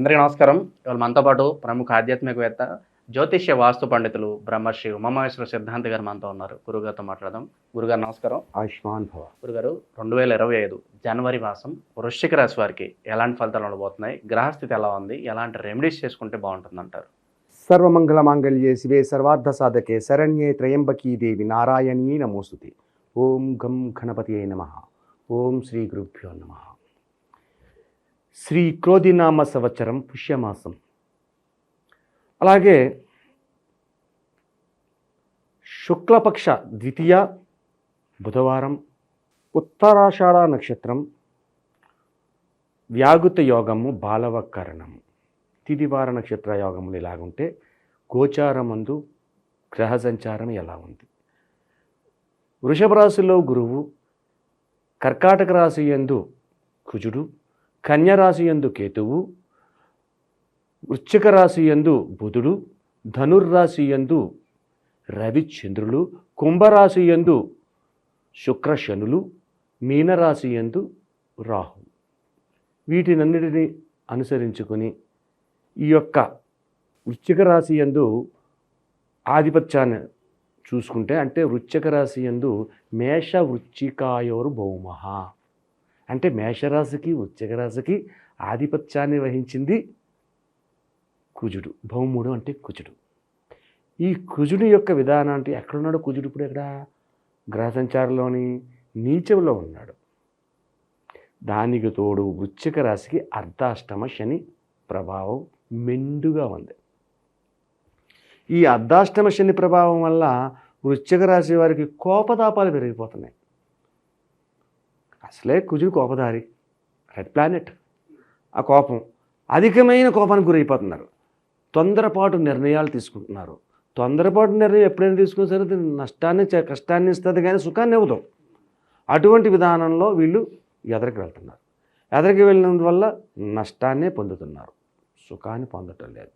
అందరికీ నమస్కారం. ఇవాళ మనతో పాటు ప్రముఖ ఆధ్యాత్మికవేత్త జ్యోతిష్య వాస్తు పండితులు బ్రహ్మర్షి ఉమామహేశ్వర సిద్ధాంతి గారు మనతో ఉన్నారు. గురుగారితో మాట్లాడదాం. గురుగారు నమస్కారం. ఆయుష్మాన్ భవ. గురుగారు రెండు వేల ఇరవై ఐదు జనవరి మాసం వృశ్చిక రాశి వారికి ఎలాంటి ఫలితాలు ఉండబోతున్నాయి? గ్రహస్థితి ఎలా ఉంది? ఎలాంటి రెమెడీస్ చేసుకుంటే బాగుంటుంది అంటారు సర్వమంగళ మాంగళ్యే శివే సర్వార్థ సాధకే శరణ్యే త్రయంబకీ దేవి నారాయణీ నమోస్తుతే. ఓం గం గణపతియే నమ. ఓం శ్రీ గురుభ్యో నమ. శ్రీ క్రోధినామ సంవత్సరం పుష్యమాసం. అలాగే శుక్లపక్ష ద్వితీయ బుధవారం ఉత్తరాషాఢ నక్షత్రం వ్యాగుత యోగము బాలవకరణము తిదివార నక్షత్ర యోగములు ఇలాగుంటే గోచారమందు గ్రహ సంచారం ఎలా ఉంది? వృషభ రాశిలో గురువు కర్కాటక రాశి యందు కుజుడు కన్య రాశి యందు కేతువు వృశ్చిక రాశి యందు బుధుడు ధనుర్రాశి యందు రవిచంద్రులు కుంభరాశి యందు శుక్ర శనులు మీనరాశి యందు రాహు. వీటినన్నిటిని అనుసరించుకొని ఈ యొక్క వృశ్చిక రాశి యందు ఆధిపత్యాన్ని చూసుకుంటే అంటే వృశ్చిక రాశి యందు మేష వృచ్చికాయోరు భౌమహ అంటే మేషరాశికి ఉచ్చక రాశికి ఆధిపత్యాన్ని వహించింది కుజుడు. భౌముడు అంటే కుజుడు. ఈ కుజుడు యొక్క విధానం అంటే ఎక్కడున్నాడు కుజుడు ఇప్పుడు ఎక్కడ? గ్రహ సంచారంలోని నీచంలో ఉన్నాడు. దానికి తోడు వృశ్చిక రాశికి అర్ధాష్టమ శని ప్రభావం మెండుగా ఉంది. ఈ అర్ధాష్టమ శని ప్రభావం వల్ల వృశ్చిక రాశి వారికి కోపతాపాలు పెరిగిపోతున్నాయి. అసలే కుజుడు కోపదారి రెడ్ ప్లానెట్ ఆ కోపం అధికమైన కోపానికి గురైపోతున్నారు. తొందరపాటు నిర్ణయాలు తీసుకుంటున్నారు. తొందరపాటు నిర్ణయం ఎప్పుడైనా తీసుకున్నా సరే నష్టాన్ని కష్టాన్ని ఇస్తుంది కానీ సుఖాన్ని ఇవ్వదు. అటువంటి విధానంలో వీళ్ళు ఎదరికి వెళ్తున్నారు. ఎదరికి వెళ్ళినందువల్ల నష్టాన్నే పొందుతున్నారు. సుఖాన్ని పొందటం లేదు.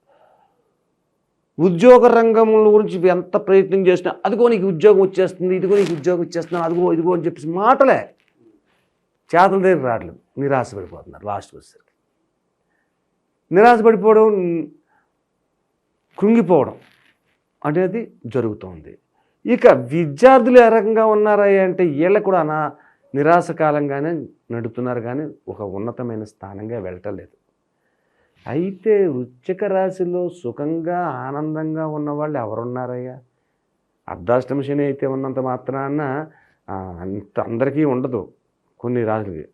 ఉద్యోగ రంగంలో గురించి ఎంత ప్రయత్నం చేసినా అదిగో నీకు ఉద్యోగం వచ్చేస్తుంది ఇదిగో నీకు ఉద్యోగం వచ్చేస్తున్నాను అదిగో ఇదిగో అని చెప్పేసి మాటలే చేతల దగ్గర రావట్లేదు. నిరాశపడిపోతున్నారు లాస్ట్ వచ్చేసరికి. నిరాశపడిపోవడం కృంగిపోవడం అనేది జరుగుతోంది. ఇక విద్యార్థులు ఏ రకంగా ఉన్నారా అంటే వీళ్ళ కూడా అనా నిరాశకాలంగానే నడుపుతున్నారు కానీ ఒక ఉన్నతమైన స్థానంగా వెళ్ళటం లేదు. అయితే వృశ్చిక రాశిలో సుఖంగా ఆనందంగా ఉన్న వాళ్ళు ఎవరున్నారయ్యా? అర్ధాష్టమ శని అయితే ఉన్నంత మాత్రాన అంత అందరికీ ఉండదు. కొన్ని రాజులకి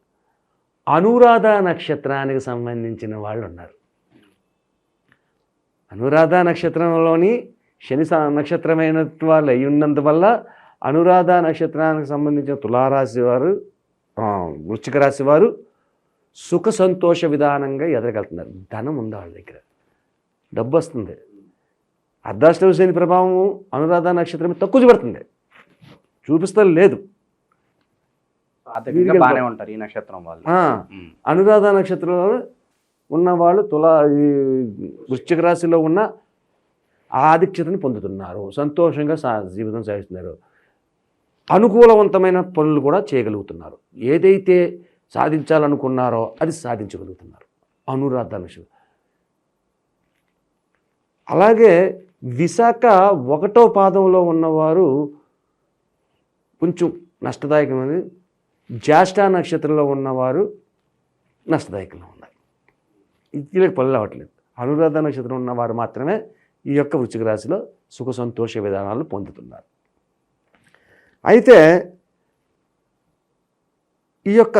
అనురాధ నక్షత్రానికి సంబంధించిన వాళ్ళు ఉన్నారు. అనురాధ నక్షత్రంలోని శని నక్షత్రమైన వాళ్ళు అయి ఉన్నందువల్ల అనురాధ నక్షత్రానికి సంబంధించిన తులారాశి వారు వృశ్చిక రాశి వారు సుఖ సంతోష విధానంగా ఎదగలుగుతున్నారు ధనం ఉంది వాళ్ళ దగ్గర. డబ్బు వస్తుంది. అర్ధాష్టమ శని ప్రభావం అనురాధ నక్షత్రం తక్కువ చూపెడుతుంది. చూపిస్తా లేదు బాగానే ఉంటారు ఈ నక్షత్రం వాళ్ళు. అనురాధ నక్షత్రంలో ఉన్నవాళ్ళు తులా ఈ వృశ్చిక రాశిలో ఉన్న ఆధిక్యతని పొందుతున్నారు. సంతోషంగా సా జీవితం సాగిస్తున్నారు. అనుకూలవంతమైన పనులు కూడా చేయగలుగుతున్నారు. ఏదైతే సాధించాలనుకున్నారో అది సాధించగలుగుతున్నారు. అనురాధ నక్షత్రం. అలాగే విశాఖ ఒకటో పాదంలో ఉన్నవారు కొంచెం నష్టదాయకమైనది. జ్యేష్ఠ నక్షత్రంలో ఉన్నవారు నష్టదాయకంగా ఉన్నారు. వీళ్ళకి పనులు అవ్వట్లేదు. అనురాధ నక్షత్రం ఉన్నవారు మాత్రమే ఈ యొక్క వృశ్చిక రాశిలో సుఖ సంతోష విధానాలు పొందుతున్నారు. అయితే ఈ యొక్క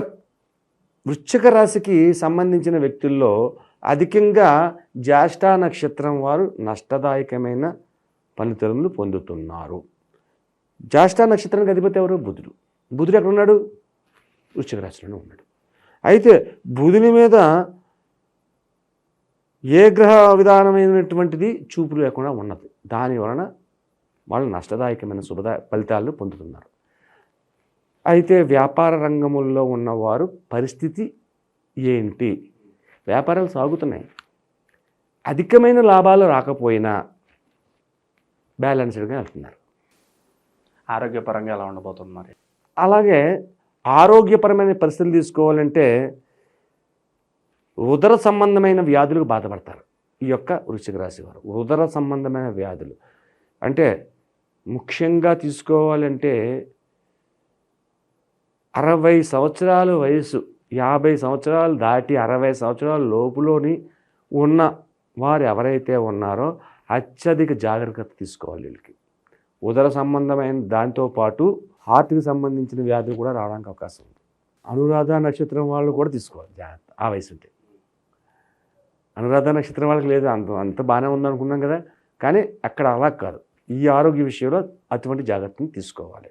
వృశ్చిక రాశికి సంబంధించిన వ్యక్తుల్లో అధికంగా జ్యేష్ఠ నక్షత్రం వారు నష్టదాయకమైన ఫలితములు పొందుతున్నారు. జ్యేష్ఠ నక్షత్రానికి అధిపతి ఎవరు? బుధుడు. బుధుడు ఎక్కడ ఉన్నాడు? వృశ్చిక రాశిలోనే ఉన్నాడు. అయితే బుధుని మీద ఏ గ్రహ విధానమైనటువంటిది చూపు లేకుండా ఉన్నది. దాని వలన వాళ్ళు నష్టదాయకమైన శుభదా ఫలితాలను పొందుతున్నారు. అయితే వ్యాపార రంగముల్లో ఉన్నవారు పరిస్థితి ఏంటి? వ్యాపారాలు సాగుతున్నాయి. అధికమైన లాభాలు రాకపోయినా బ్యాలెన్స్డ్గా వెళ్తున్నారు. ఆరోగ్యపరంగా ఎలా ఉండబోతుంది మరి అలాగే ఆరోగ్యపరమైన పరిస్థితులు తీసుకోవాలంటే ఉదర సంబంధమైన వ్యాధులకు బాధపడతారు. ఈ యొక్క వృశ్చిక రాశి వారు. ఉదర సంబంధమైన వ్యాధులు. అంటే ముఖ్యంగా తీసుకోవాలంటే అరవై సంవత్సరాల వయసు యాభై సంవత్సరాలు దాటి అరవై సంవత్సరాల లోపులోని ఉన్న వారు ఎవరైతే ఉన్నారో అత్యధిక జాగ్రత్త తీసుకోవాలి వీళ్ళకి. ఉదర సంబంధమైన దాంతోపాటు హార్ట్కి సంబంధించిన వ్యాధులు కూడా రావడానికి అవకాశం ఉంది. అనురాధ నక్షత్రం వాళ్ళు కూడా తీసుకోవాలి. జాగ్రత్త. ఆ వయసు ఉంటే. అనురాధ నక్షత్రం వాళ్ళకి లేదు. అంత అంత బాగానే ఉందనుకున్నాం కదా. కానీ అక్కడ అలా కాదు. ఈ ఆరోగ్య విషయంలో అటువంటి జాగ్రత్తను తీసుకోవాలి.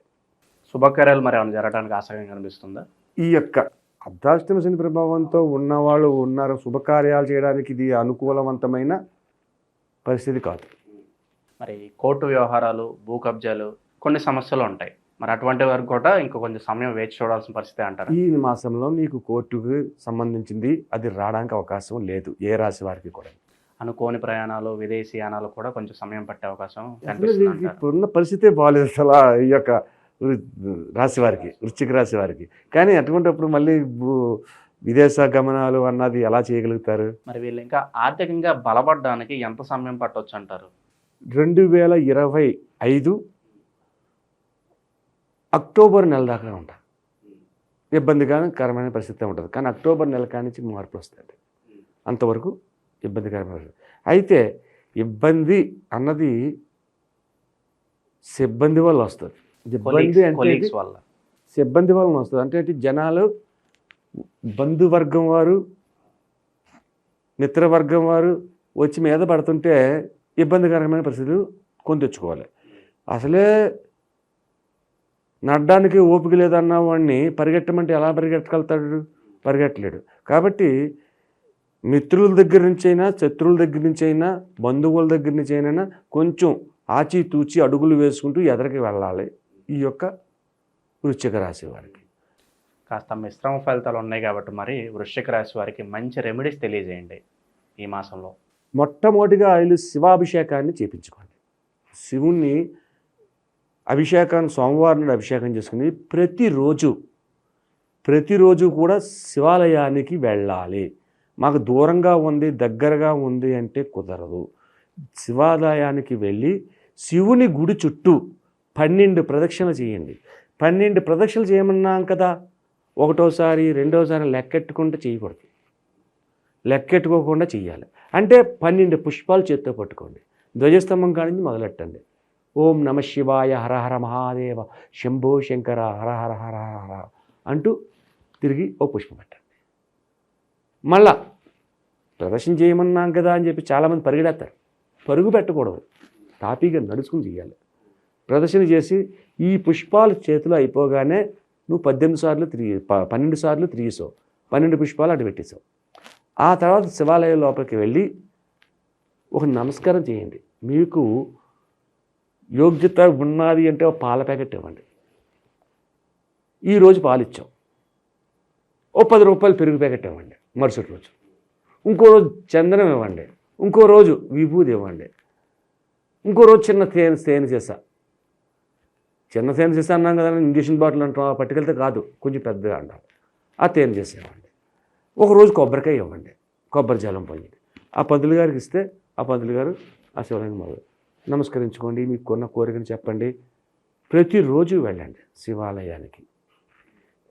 శుభకార్యాలు మరి ఏమైనా జరగడానికి ఆసక్తి కనిపిస్తుందా? ఈ యొక్క అర్ధాష్టమ శని ప్రభావంతో ఉన్నవాళ్ళు ఉన్నారు. శుభకార్యాలు చేయడానికి ఇది అనుకూలవంతమైన పరిస్థితి కాదు. మరి కోర్టు వ్యవహారాలు భూ కబ్జాలు కొన్ని సమస్యలు ఉంటాయి. మరి అటువంటి వరకు కూడా ఇంకా కొంచెం సమయం వేచి చూడాల్సిన పరిస్థితి అంటారు? ఈ మాసంలో నీకు కోర్టుకు సంబంధించింది అది రావడానికి అవకాశం లేదు ఏ రాశి వారికి కూడా. అనుకోని ప్రయాణాలు విదేశీయానాలు కూడా కొంచెం సమయం పట్టే అవకాశం ఇప్పుడున్న పరిస్థితే బాగాలేదు అసలు ఈ యొక్క రాశి వారికి వృశ్చిక రాశి వారికి. కానీ అటువంటిప్పుడు మళ్ళీ విదేశ గమనాలు అన్నది ఎలా చేయగలుగుతారు? మరి వీళ్ళు ఇంకా ఆర్థికంగా బలపడడానికి ఎంత సమయం పట్టొచ్చు అంటారు? రెండు వేల ఇరవై ఐదు అక్టోబర్ నెల దాకా ఉంటారు ఇబ్బందికరమైన పరిస్థితి ఉంటుంది. కానీ అక్టోబర్ నెల కానించి మార్పులు వస్తాయి అంతవరకు ఇబ్బందికరమైన పరిస్థితి. అయితే ఇబ్బంది అన్నది సిబ్బంది వల్ల వస్తుంది. ఇబ్బంది అంటే వల్ల. సిబ్బంది వలన వస్తుంది. అంటే జనాలు బంధువర్గం వారు మిత్రవర్గం వారు వచ్చి మీద పడుతుంటే ఇబ్బందికరమైన పరిస్థితులు కొని తెచ్చుకోవాలి. అసలే నడ్డానికి ఓపిక లేదన్న వాడిని పరిగెట్టమంటే ఎలా పరిగెట్టగలుగుతాడు? పరిగెట్టలేడు. కాబట్టి మిత్రుల దగ్గర నుంచి అయినా శత్రువుల దగ్గర నుంచి అయినా బంధువుల దగ్గర నుంచి అయినా కొంచెం ఆచితూచి అడుగులు వేసుకుంటూ ఎదరికి వెళ్ళాలి ఈ యొక్క వృశ్చిక రాశి వారికి. కాస్త మిశ్రమ ఫలితాలు ఉన్నాయి కాబట్టి మరి వృశ్చిక రాశి వారికి మంచి రెమెడీస్ తెలియజేయండి ఈ మాసంలో. మొట్టమొదటిగా వీళ్ళు శివాభిషేకాన్ని చేపించుకోండి. శివుణ్ణి అభిషేకాన్ని సోమవారం నాడు అభిషేకం చేసుకుని ప్రతిరోజు. ప్రతిరోజు కూడా శివాలయానికి వెళ్ళాలి. మాకు దూరంగా ఉంది దగ్గరగా ఉంది అంటే కుదరదు. శివాలయానికి వెళ్ళి శివుని గుడి చుట్టూ పన్నెండు ప్రదక్షిణలు చేయండి. పన్నెండు ప్రదక్షిణలు చేయమన్నాం కదా ఒకటోసారి రెండోసారి లెక్కెట్టుకుంటే చేయకూడదు. లెక్కెట్టుకోకుండా చేయాలి. అంటే పన్నెండు పుష్పాలు చేత్తో పట్టుకోండి. ధ్వజస్తంభం కాడి నుంచి మొదలెట్టండి. ఓం నమ శివాయ హర హర మహాదేవ శంభో శంకర హర హర హర హర అంటూ తిరిగి ఓ పుష్పం పెట్టండి మళ్ళా ప్రదర్శన చేయమన్నాం కదా అని చెప్పి చాలామంది పరిగెడతారు. పరుగు పెట్టకూడదు. తాపీగా నడుచుకుని చేయాలి. ప్రదర్శన చేసి ఈ పుష్పాలు చేతిలో అయిపోగానే నువ్వు పద్దెనిమిది సార్లు తిరిగి ప- పన్నెండు సార్లు తిరిగేసావు. పన్నెండు పుష్పాలు అటు పెట్టేశావు. ఆ తర్వాత శివాలయం లోపలికి వెళ్ళి ఒక నమస్కారం చేయండి. మీకు యోగ్యత ఉన్నది అంటే ఒక పాల ప్యాకెట్ ఇవ్వండి. ఈరోజు పాలు ఇచ్చాం. ఓ పది రూపాయలు పెరుగు ప్యాకెట్ ఇవ్వండి మరుసటి రోజు. ఇంకో రోజు చందనం ఇవ్వండి. ఇంకో రోజు విభూది ఇవ్వండి. ఇంకో రోజు చిన్న తేనె తేనె చేసా చిన్న తేనె చేసా అన్నాం కదా ఇంజక్షన్ బాటిల్ అంటాం ఆ పట్టుకెళ్తే కాదు కొంచెం పెద్దగా అంటాం. ఆ తేనె చేసి ఇవ్వండి. ఒక రోజు కొబ్బరికాయ ఇవ్వండి. కొబ్బరి జలం పొంగి. ఆ పంతులు గారికి ఇస్తే ఆ పంతులు గారు ఆ శివలింగం మొదలు. నమస్కరించుకోండి. మీకు కొన్న కోరికను చెప్పండి. ప్రతిరోజు వెళ్ళండి శివాలయానికి.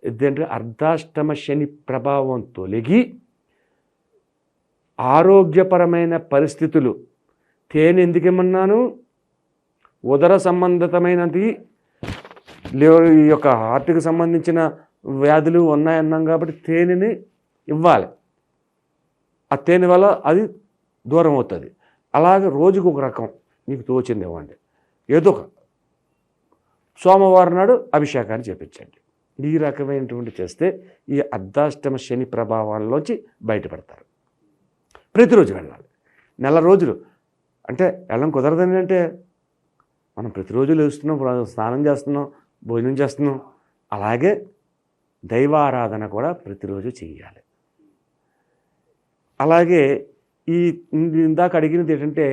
ఎందుకంటే అర్ధాష్టమ శని ప్రభావం తొలగి ఆరోగ్యపరమైన పరిస్థితులు. తేనె ఎందుకు ఉదర సంబంధితమైనది. లే- ఈ యొక్క హార్ట్కి సంబంధించిన వ్యాధులు ఉన్నాయన్నాం కాబట్టి తేనెని ఇవ్వాలి. ఆ తేనె వల్ల అది దూరం అవుతుంది. అలాగే రోజుకు ఒక రకం. నీకు తోచింది ఇవ్వండి ఏదో ఒక సోమవారం నాడు అభిషేకాన్ని చేపించండి. ఈ రకమైనటువంటి చేస్తే ఈ అర్ధాష్టమ శని ప్రభావాల్లోంచి బయటపడతారు. ప్రతిరోజు వెళ్ళాలి. నెల రోజులు. అంటే వెళ్ళడం కుదరదని అంటే మనం ప్రతిరోజు లేస్తున్నాం స్నానం చేస్తున్నాం భోజనం చేస్తున్నాం. అలాగే దైవారాధన కూడా ప్రతిరోజు చేయాలి. అలాగే ఈ ఇందాక అడిగినది ఏంటంటే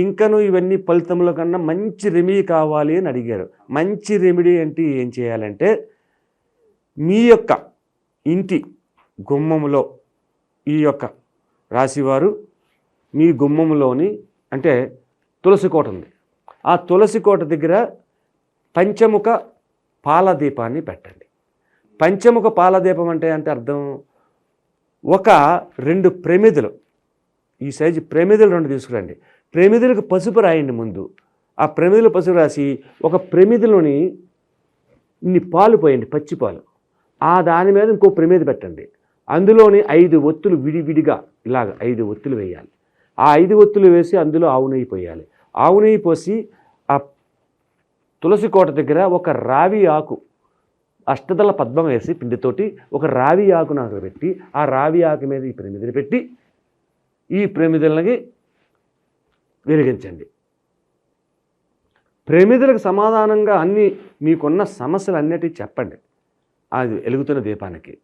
ఇంకను ఇవన్నీ ఫలితముల కన్నా మంచి రెమెడీ కావాలి అని అడిగారు. మంచి రెమెడీ అంటే ఏం చేయాలంటే మీ యొక్క ఇంటి గుమ్మములో ఈ యొక్క రాశివారు మీ గుమ్మంలోని అంటే తులసి కోట ఉంది. ఆ తులసి కోట దగ్గర పంచముఖ పాలదీపాన్ని పెట్టండి. పంచముఖ పాలదీపం అంటే అంటే అర్థం? ఒక రెండు ప్రమిదలు. ఈ సైజు ప్రమిదలు రెండు తీసుకురండి. ప్రమిదలకు పసుపు రాయండి ముందు. ఆ ప్రమిదలు పసుపు రాసి ఒక ప్రమిదలోని ఇన్ని పాలు పోయండి పచ్చి పాలు. ఆ దాని మీద ఇంకో ప్రమిద పెట్టండి. అందులోని ఐదు ఒత్తులు విడివిడిగా ఇలాగ ఐదు ఒత్తులు వేయాలి. ఆ ఐదు ఒత్తులు వేసి అందులో ఆవు నెయ్యి పోయాలి. ఆవు నెయ్యి పోసి ఆ తులసి కోట దగ్గర ఒక రావి ఆకు అష్టదళ పద్మం వేసి పిండితోటి ఒక రావి ఆకును అక్కడ పెట్టి ఆ రావి ఆకు మీద ఈ ప్రమిదలు పెట్టి ఈ ప్రమిదలకి వెలిగించండి ప్రమిదలకు సమాధానంగా అన్ని మీకున్న సమస్యలు అన్నిటి చెప్పండి. అది వెలుగుతున్న దీపానికి.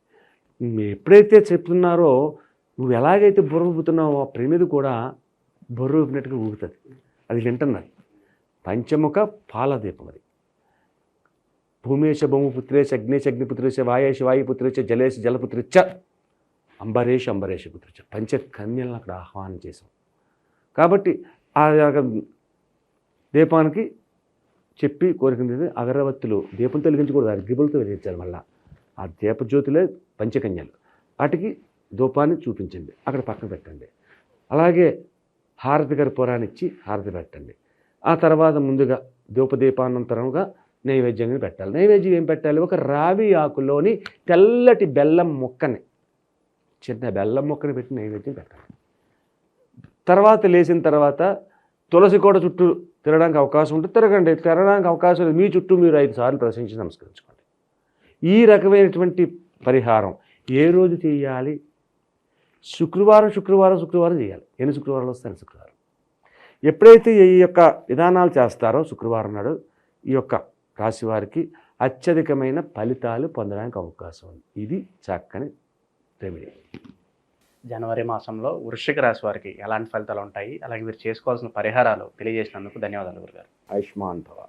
ఎప్పుడైతే చెప్తున్నారో నువ్వు ఎలాగైతే బుర్రూపుతున్నావో ఆ ప్రమిద కూడా బుర్రూపినట్టుగా ఊగుతుంది. అది వింటున్నది పంచముఖ పాలదీపం అది. భూమేశ భూమిపుత్రేశ అగ్నేశ అగ్నిపుత్రేశ వాయేశ వాయుపుత్రేశ జలేశ జలపుత్రిచ్చ అంబరేష్ అంబరేష పుత్రిచ్చ పంచకన్యలను అక్కడ ఆహ్వానం చేశాం. కాబట్టి ఆ యొక్క దీపానికి చెప్పి కోరికింది అగరవత్తులు దీపం తొలగించకూడదు అగ్గిపులతో వెలిగించాలి మళ్ళా. ఆ దీపజ్యోతిలే పంచకన్యలు. వాటికి ధూపాన్ని చూపించండి. అక్కడ పక్కన పెట్టండి. అలాగే హారతి గర్భూరాన్ని ఇచ్చి హారతి పెట్టండి. ఆ తర్వాత ముందుగా ధూపదీపానంతరంగా నైవేద్యంగా పెట్టాలి. నైవేద్యం ఏం పెట్టాలి? ఒక రావి ఆకులోని తెల్లటి బెల్లం ముక్కని చిన్న బెల్లం మొక్కను పెట్టి నైవేద్యం పెట్టాలి. తర్వాత లేచిన తర్వాత తులసి కూడా చుట్టూ తిరగడానికి అవకాశం ఉంటే తిరగండి. తిరగడానికి అవకాశం లేదు. మీ చుట్టూ మీరు ఐదు సార్లు ప్రశ్నించి నమస్కరించుకోండి. ఈ రకమైనటువంటి పరిహారం ఏ రోజు చేయాలి? శుక్రవారం శుక్రవారం శుక్రవారం చేయాలి. ఎన్ని శుక్రవారాలు వస్తాయి శుక్రవారం ఎప్పుడైతే ఈ యొక్క విధానాలు చేస్తారో శుక్రవారం నాడు ఈ యొక్క రాశి వారికి అత్యధికమైన ఫలితాలు పొందడానికి అవకాశం ఉంది. ఇది చక్కని రెమెడీ. జనవరి మాసంలో వృశ్చిక రాశి వారికి ఎలాంటి ఫలితాలు ఉంటాయి? అలాగే మీరు చేసుకోవాల్సిన పరిహారాలు తెలియజేసినందుకు ధన్యవాదాలు గురుగారు. ఆయుష్మాన్ భవ.